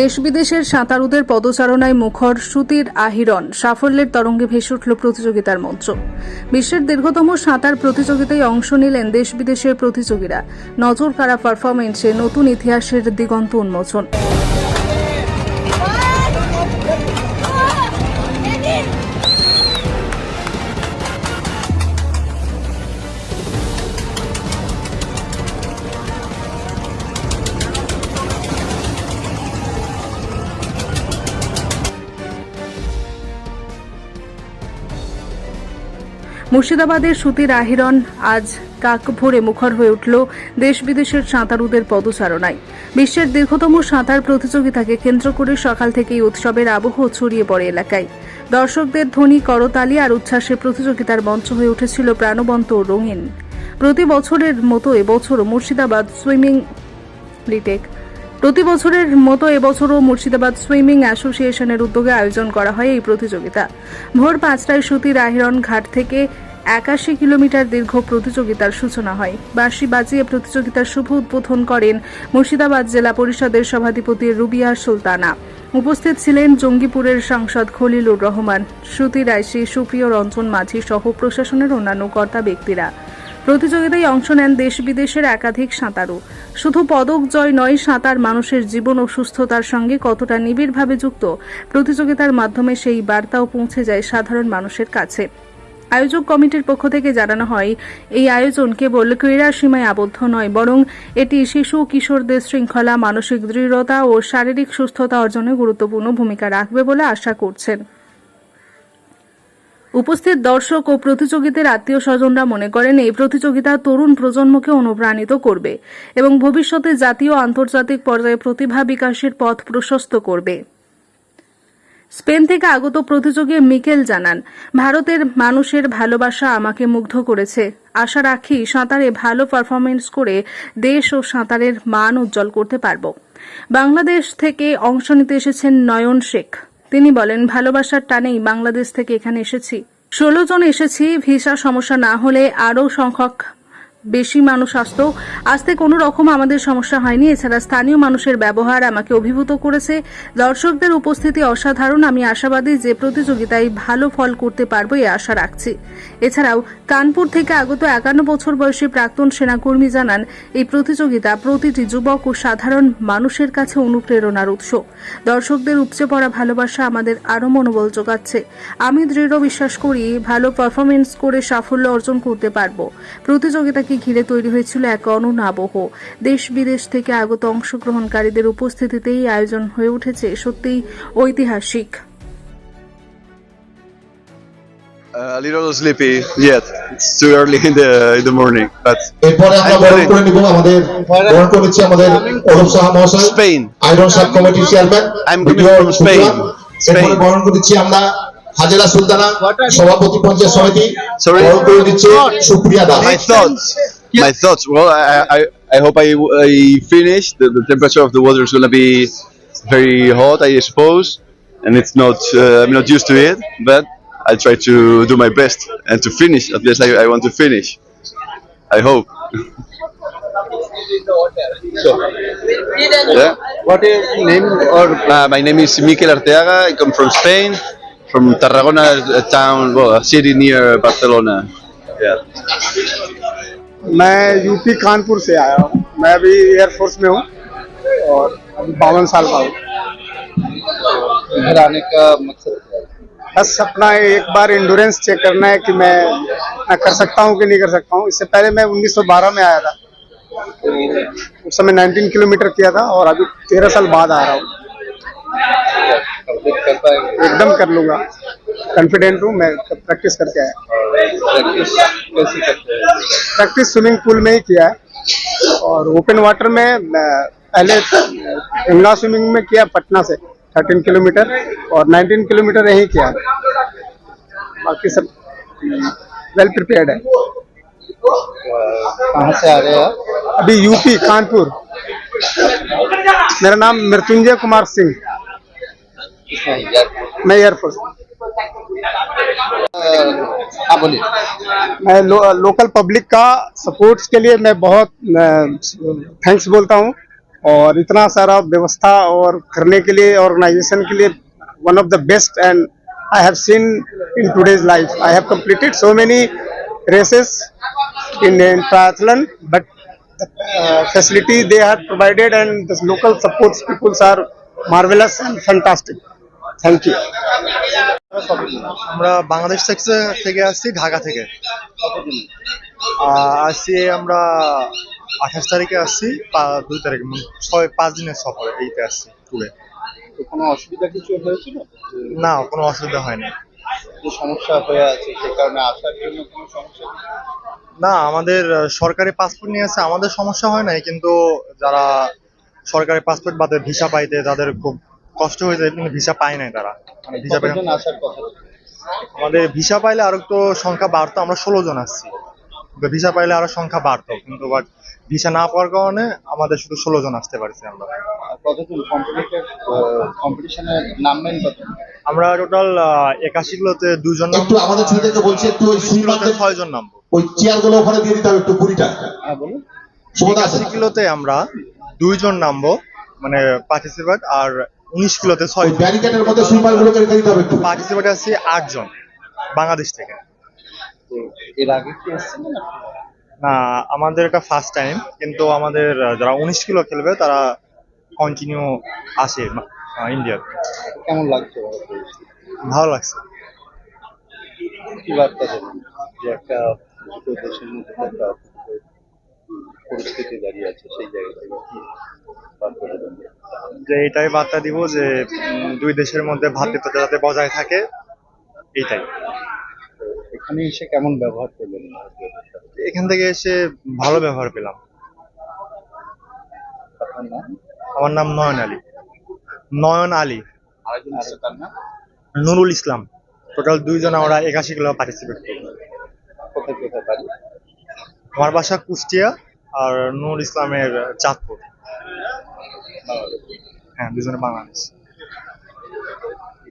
দেশ বিদেশের সাঁতারুদের পদচারণায় মুখর শ্রুতির আহিরণ সাফল্যের তরঙ্গে ভেসে উঠল প্রতিযোগিতার মঞ্চ। বিশ্বের দীর্ঘতম সাঁতার প্রতিযোগিতায় অংশ নিলেন দেশ বিদেশের প্রতিযোগীরা। নজর কারা পারফরমেন্সে নতুন ইতিহাসের দিগন্ত উন্মোচন। মুর্শিদাবাদের সুতির আহিরণ আজ কাক ভরে মুখর হয়ে উঠল দেশ বিদেশের সাঁতারুদের পদচারণায়। বিশ্বের দীর্ঘতম সাঁতার প্রতিযোগিতাকে কেন্দ্র করে সকাল থেকেই উৎসবের আবহ ছড়িয়ে পড়ে এলাকায়। দর্শকদের ধ্বনি, করতালি আর উচ্ছ্বাসে প্রতিযোগিতার মঞ্চ হয়ে উঠেছিল প্রাণবন্ত রঙিন। প্রতি বছরের মতো এবছরও মুর্শিদাবাদ সুইমিং রিটেক প্রতি বছরের মতো এবছরও মুর্শিদাবাদ সুইমিং অ্যাসোসিয়েশনের উদ্যোগে আয়োজন করা হয় এই প্রতিযোগিতা। ভোর পাঁচটায় সুতির আহিরন ঘাট থেকে একাশি কিলোমিটার দীর্ঘ প্রতিযোগিতার সূচনা হয়। বাঁশি বাজিয়ে প্রতিযোগিতার শুভ উদ্বোধন করেন মুর্শিদাবাদ জেলা পরিষদের সভাধিপতি রুবিয়া সুলতানা। উপস্থিত ছিলেন জঙ্গিপুরের সাংসদ খলিলুর রহমান শ্রুতি রায়সী সুপ্রিয় রঞ্জন মাঝি সহ প্রশাসনের অন্যান্য কর্তা ব্যক্তিরা। প্রতিযোগিতায় অংশ নেন দেশ বিদেশের একাধিক সাঁতারু। শুধু পদক জয় নয়, সাঁতার মানুষের জীবন ও সুস্থতার সঙ্গে কতটা নিবিড়ভাবে যুক্ত, প্রতিযোগিতার মাধ্যমে সেই বার্তাও পৌঁছে যায় সাধারণ মানুষের কাছে। আয়োজক কমিটির পক্ষ থেকে জানানো হয়, এই আয়োজন কেবল ক্রীড়া সীমায় আবদ্ধ নয়, বরং এটি শিশু কিশোরদের শৃঙ্খলা, মানসিক দৃঢ়তা ও শারীরিক সুস্থতা অর্জনে গুরুত্বপূর্ণ ভূমিকা রাখবে বলে আশা করছেন। উপস্থিত দর্শক ও প্রতিযোগীদের আত্মীয় স্বজনরা মনে করেন এই প্রতিযোগিতা তরুণ প্রজন্মকে অনুপ্রাণিত করবে এবং ভবিষ্যতে জাতীয় আন্তর্জাতিক পর্যায়ে প্রতিভা বিকাশের পথ প্রশস্ত করবে। স্পেন থেকে আগত প্রতিযোগী মিকেল জানান, ভারতের মানুষের ভালোবাসা আমাকে মুগ্ধ করেছে। আশা রাখি সাঁতারে ভালো পারফরমেন্স করে দেশ ও সাঁতারের মান উজ্জ্বল করতে পারব। বাংলাদেশ থেকে অংশ নিতে এসেছেন নয়ন শেখ। তিনি বলেন, ভালোবাসার টানেই বাংলাদেশ থেকে এখানে এসেছি। ষোলো জন এসেছি, ভিসা সমস্যা না হলে আরও সংখ্যক বেশি মানুষ আসতো। আসতে কোনো রকম আমাদের সমস্যা হয়নি। এছাড়া স্থানীয় মানুষের ব্যবহার আমাকে অভিভূত করেছে। দর্শকদের উপস্থিতি অসাধারণ। আমি আশাবাদী যে প্রতিযোগিতায় ভালো ফল করতে পারব এ আশা রাখছি। এছাড়াও কানপুর থেকে আগত একান্ন বছর বয়সী প্রাক্তন সেনাকর্মী জানান, এই প্রতিযোগিতা প্রতিটি যুবক ও সাধারণ মানুষের কাছে অনুপ্রেরণার উৎস। দর্শকদের উপচে পড়া ভালোবাসা আমাদের আরও মনোবল যোগাচ্ছে। আমি দৃঢ় বিশ্বাস করি, ভালো পারফরমেন্স করে সাফল্য অর্জন করতে পারব। প্রতিযোগিতাকে ঘিরে তৈরি হয়েছিল এক অনন্য আবহ দেশ বিদেশ থেকে আগত অংশগ্রহণকারীদের উপস্থিতিতেই আয়োজন হয়ে উঠেছে সত্যিই ঐতিহাসিক Uh, a little sleepy yet. It's too early in the in the morning, but এরপরে আমরা বরণ করে নিব আমাদের বরণ করে আমাদের অরূপ সাহা মহাশয় Spain. আইরন সাব কমিটির chairman I'm coming from Spain. এরপরে বরণ করে আমরা হাজেরা সুলতানা সভাপতি পঞ্চায়েত সমিতি Sorry? বরণ করে দিচ্ছে Supriya Das My thoughts. My thoughts. Well, I I, I hope I, I finish. The, the temperature of the water is gonna be very hot, I suppose, and it's not. Uh, I'm not used to it, but I try to do my best and to finish. At least I, I want to finish. I hope. yeah. What is your name or Uh, my name is Mikel Arteaga. I come from Spain, From Tarragona a town, well, a city near Barcelona. Yeah. मैं UP Kanpur से आया हूँ। मैं अभी air force में हूँ और अभी बावन साल का हूँ। इधर आने का मकसद क्या है? बस अपना एक बार इंडोरेंस चेक करना है कि मैं मैं कर सकता हूँ कि नहीं कर सकता हूँ। इससे पहले मैं 1912 में आया था। तो उस समय 19 किलोमीटर किया था और अभी 13 साल बाद आ रहा हूँ। एकदम कर लूँगा। कॉन्फिडेंट हूँ मैं प्रैक्टिस करके आया। प्रैक्टिस कैसे करते हैं? प्रैक्टिस स्विमिंग पूल में ही किया है। और ओपन वाटर में पहले गंगा स्विमिंग में किया पटना से 13 किलोमीटर और 19 किलोमीटर यही किया। बाकी सब वेल प्रिपेयर्ड है। कहाँ से आ रहे हैं अभी यूपी कानपुर। मेरा नाम मृत्युंजय कुमार सिंह। मैं एयरफोर्स। आप हाँ, बोलिए। मैं लो, लोकल पब्लिक का सपोर्ट्स के लिए मैं बहुत थैंक्स बोलता हूँ। और इतना सारा व्यवस्था और करने के लिए ऑर्गेनाइजेशन के लिए one of the best and I have seen in today's life I have completed so many races in triathlon but facility they have provided and local supports peoples are marvellous and fantastic thank you. আমরা বাংলাদেশ থেকে আসছি ঢাকা থেকে। আসছি আমরা আঠাশ তারিখে আসছি দুই তারিখে মানে ছয় পাঁচ দিনের সফর এইতে আসছি ট্যুরে কোনো অসুবিধা কিছু হয়েছিল? না কোনো অসুবিধা হয়নি। সমস্যা হয়ে আছে সে কারণে আসার জন্য কোনো সমস্যা না আমাদের সরকারি পাসপোর্ট নিয়ে আছে আমাদের সমস্যা হয় নাই কিন্তু যারা সরকারি পাসপোর্ট বাদে ভিসা পাইতে তাদের খুব কষ্ট হয়ে যায় কিন্তু ভিসা পায় নাই তারা। মানে ভিসা পাই আসার কথা আমাদের ভিসা পাইলে আরও তো সংখ্যা বাড়তো আমরা ষোলো জন আসছি ভিসা পাইলে আরও সংখ্যা বাড়তো কিন্তু বাট ভিসা না পাওয়ার কারণে আমাদের শুধু ষোলো জন আসতে পারছি আমরা। কম্পিটিশনে নামবেন আমরা টোটাল একাশি কিলোতে দুজন একটু আমাদের ছেলেদেরকে বলছি একটু ওই ছয় জন নামবো। ওই চেয়ারগুলো ওখানে দিয়ে দিতে হবে একটু কুড়িটা। হ্যাঁ বলুন। একাশি কিলোতে আমরা দুইজন নামবো মানে পার্টিসিপেট আর উনিশ কিলোতে ছয় ব্যারিকেডের মধ্যে সুইপার গুলোকে রেখে দিতে হবে পার্টিসিপেট আছে আটজন বাংলাদেশ থেকে। এর আগে কি না না আমাদের এটা ফার্স্ট টাইম কিন্তু আমাদের যারা উনিশ কিলো খেলবে তারা কন্টিনিউ আসে ইন্ডিয়াতে কেমন লাগছে ভালো লাগছে। কি বার্তা দেবেন? যে একটা দেশের মধ্যে একটা পরিস্থিতি দাঁড়িয়ে আছে সেই জায়গা থেকে কি বার্তা দেবেন? যে এটাই বার্তা দিব যে দুই দেশের মধ্যে ভ্রাতৃত্বটা যাতে বজায় থাকে এইটাই। এখানে এসে কেমন ব্যবহার করলেন? এখান থেকে এসে ভালো ব্যবহার পেলাম। আমার নাম নয়ন আলী। নয়ন আলী। নুরুল ইসলাম। টোটাল দুইজন আমরা একাশি কিলো পার্টিসিপেট বাড়ি? আমার বাসা কুষ্টিয়া আর নুরুল ইসলামের চাঁদপুর। হ্যাঁ দুজনে বাংলাদেশ